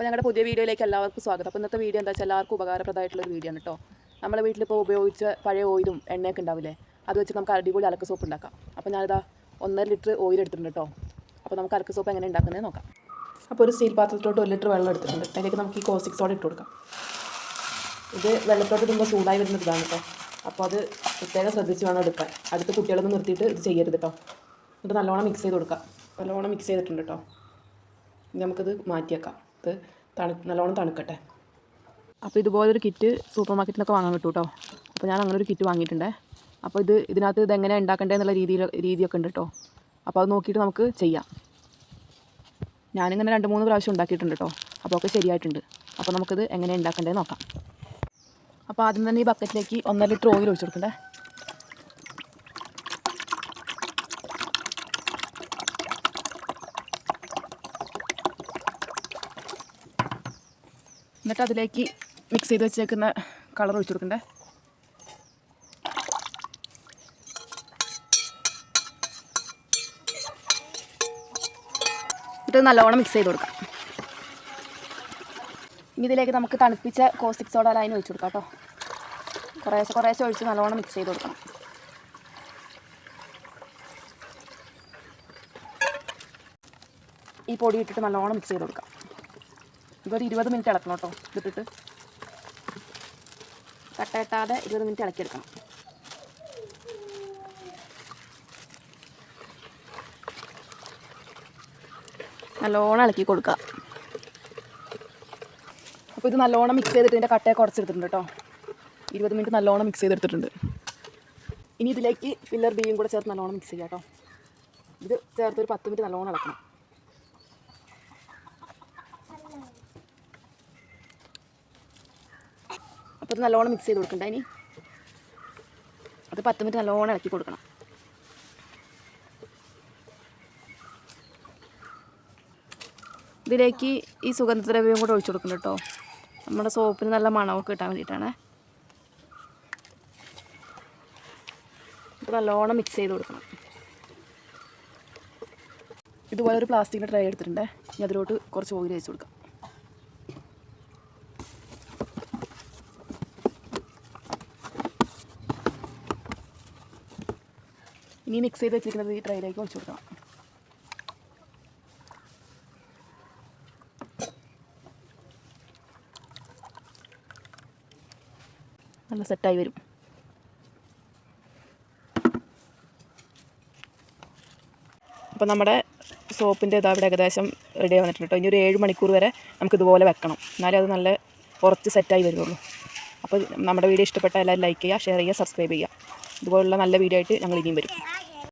അപ്പോൾ ഞങ്ങളുടെ പുതിയ വീഡിയോയിലേക്ക് എല്ലാവർക്കും സ്വാഗതം. അപ്പോൾ ഇന്നത്തെ വീഡിയോ എന്താ വെച്ചാൽ എല്ലാവർക്കും ഉപകാരപ്രദമായിട്ടുള്ള ഒരു വീഡിയോ ആണ് കേട്ടോ നമ്മുടെ വീട്ടിലിപ്പോൾ ഉപയോഗിച്ച പഴയ ഓയിലും എണ്ണയൊക്കെ ഉണ്ടാവില്ലേ അത് വെച്ച് നമുക്ക് അടിപൊളി അലക്ക് സോപ്പ് ഉണ്ടാക്കാം അപ്പോൾ ഞാനിതാ ഒന്നര ലിറ്റർ ഓയിൽ എടുത്തിട്ടുണ്ട് കേട്ടോ അപ്പോൾ നമുക്ക് അലക്ക് സോപ്പ് എങ്ങനെ ഉണ്ടാക്കുന്നത് നോക്കാം. അപ്പോൾ ഒരു സ്റ്റീൽ പാത്രത്തിലോട്ട് ഒരു ലിറ്റർ വെള്ളം എടുത്തിട്ടുണ്ട്. അതിലേക്ക് നമുക്ക് ഈ കോസിക് സോഡ ഇട്ട് കൊടുക്കാം. ഇത് വെള്ളത്തോട്ട് ഇടുമ്പോൾ ചൂടായി വരുന്ന ഇതാണ് കേട്ടോ അപ്പോൾ അത് പ്രത്യേകം ശ്രദ്ധിച്ച് വേണം എടുക്കാൻ. അടുത്ത കുട്ടികളൊന്നും നിർത്തിയിട്ട് ഇത് ചെയ്യരുത് കേട്ടോ എന്നിട്ട് നല്ലോണം മിക്സ് ചെയ്ത് കൊടുക്കാം. നല്ലോണം മിക്സ് ചെയ്തിട്ടുണ്ട് കേട്ടോ നമുക്കിത് മാറ്റിയേക്കാം. ഇത് തണു നല്ലോണം തണുക്കട്ടെ. അപ്പോൾ ഇതുപോലൊരു കിറ്റ് സൂപ്പർ മാർക്കറ്റിൽ നിന്നൊക്കെ വാങ്ങാൻ കിട്ടും കേട്ടോ അപ്പോൾ ഞാൻ അങ്ങനെ ഒരു കിറ്റ് വാങ്ങിയിട്ടുണ്ട്. അപ്പോൾ ഇത് ഇതിനകത്ത് ഇതെങ്ങനെ ഉണ്ടാക്കേണ്ടത് എന്നുള്ള രീതിയിൽ രീതിയൊക്കെ ഉണ്ട് കേട്ടോ അപ്പോൾ അത് നോക്കിയിട്ട് നമുക്ക് ചെയ്യാം. ഞാനിങ്ങനെ രണ്ട് മൂന്ന് പ്രാവശ്യം ഉണ്ടാക്കിയിട്ടുണ്ട് കേട്ടോ അപ്പോൾ ഒക്കെ ശരിയായിട്ടുണ്ട്. അപ്പോൾ നമുക്കിത് എങ്ങനെ ഉണ്ടാക്കേണ്ടതെന്ന് നോക്കാം. അപ്പോൾ ആദ്യം തന്നെ ഈ ബക്കറ്റിലേക്ക് ഒന്നര ലിറ്റർ ഓയിൽ ഒഴിച്ചു കൊടുക്കണ്ടേ? എന്നിട്ട് അതിലേക്ക് മിക്സ് ചെയ്ത് വെച്ചേക്കുന്ന കളർ ഒഴിച്ചു കൊടുക്കണ്ടേ? എന്നിട്ട് നല്ലോണം മിക്സ് ചെയ്ത് കൊടുക്കാം. ഇനി ഇതിലേക്ക് നമുക്ക് തണുപ്പിച്ച കോസ്റ്റിക് സോഡ ലൈൻ ഒഴിച്ചു കൊടുക്കാം കേട്ടോ. കുറേശ്ശെ കുറേശ്ശെ ഒഴിച്ച് നല്ലോണം മിക്സ് ചെയ്ത് കൊടുക്കണം. ഈ പൊടി ഇട്ടിട്ട് നല്ലോണം മിക്സ് ചെയ്ത് കൊടുക്കാം. ഇതൊരു ഇരുപത് മിനിറ്റ് ഇളക്കണം കേട്ടോ ഇതിട്ടിട്ട് കട്ടയിട്ടാതെ ഇരുപത് മിനിറ്റ് ഇളക്കിയെടുക്കണം. നല്ലോണം ഇളക്കി കൊടുക്കുക. അപ്പോൾ ഇത് നല്ലോണം മിക്സ് ചെയ്തിട്ട് ഇതിന്റെ കട്ടയെ കുറച്ചെടുത്തിട്ടുണ്ട് കേട്ടോ ഇരുപത് മിനിറ്റ് നല്ലോണം മിക്സ് ചെയ്തെടുത്തിട്ടുണ്ട്. ഇനി ഇതിലേക്ക് പില്ലർ ബിയും കൂടെ ചേർത്ത് നല്ലോണം മിക്സ് ചെയ്യാം കേട്ടോ ഇത് ചേർത്ത് ഒരു പത്ത് മിനിറ്റ് നല്ലോണം ഇളക്കണം. അപ്പോൾ നല്ലോണം മിക്സ് ചെയ്ത് കൊടുക്കണ്ട ഇനി. അത് പത്ത് മിനിറ്റ് നല്ലോണം ഇളക്കി കൊടുക്കണം. ഇതിലേക്ക് ഈ സുഗന്ധദ്രവ്യം കൂടെ ഒഴിച്ചു കൊടുക്കണം കേട്ടോ. നമ്മുടെ സോപ്പിന് നല്ല മണമൊക്കെ കിട്ടാൻ വേണ്ടിയിട്ടാണ്. നല്ലോണം മിക്സ് ചെയ്ത് കൊടുക്കണം. ഇതുപോലെ ഒരു പ്ലാസ്റ്റിക്കിന്റെ ട്രൈ എടുത്തിട്ടുണ്ട്. ഇനി അതിലോട്ട് കുറച്ച് ഓയിൽ വെച്ച് കൊടുക്കാം. ഇനി മിക്സ് ചെയ്ത് വെച്ചിരിക്കുന്നത് ഈ ട്രൈയിലേക്ക് ഒഴിച്ചു കൊടുക്കണം. നല്ല സെറ്റായി വരും. അപ്പോൾ നമ്മുടെ സോപ്പിന്റെ ഇതാ അവിടെ ഏകദേശം റെഡി വന്നിട്ടുണ്ട് കേട്ടോ ഇനി ഒരു ഏഴ് മണിക്കൂർ വരെ നമുക്കിതുപോലെ വെക്കണം. എന്നാലേ അത് നല്ല കുറച്ച് സെറ്റായി വരുള്ളൂ അപ്പോൾ നമ്മുടെ വീഡിയോ ഇഷ്ടപ്പെട്ട എല്ലാവരും ലൈക്ക് ചെയ്യുക ഷെയർ ചെയ്യുക സബ്സ്ക്രൈബ് ചെയ്യുക. ഇതുപോലുള്ള നല്ല വീഡിയോ ആയിട്ട് ഞങ്ങൾ ഇനിയും വരും.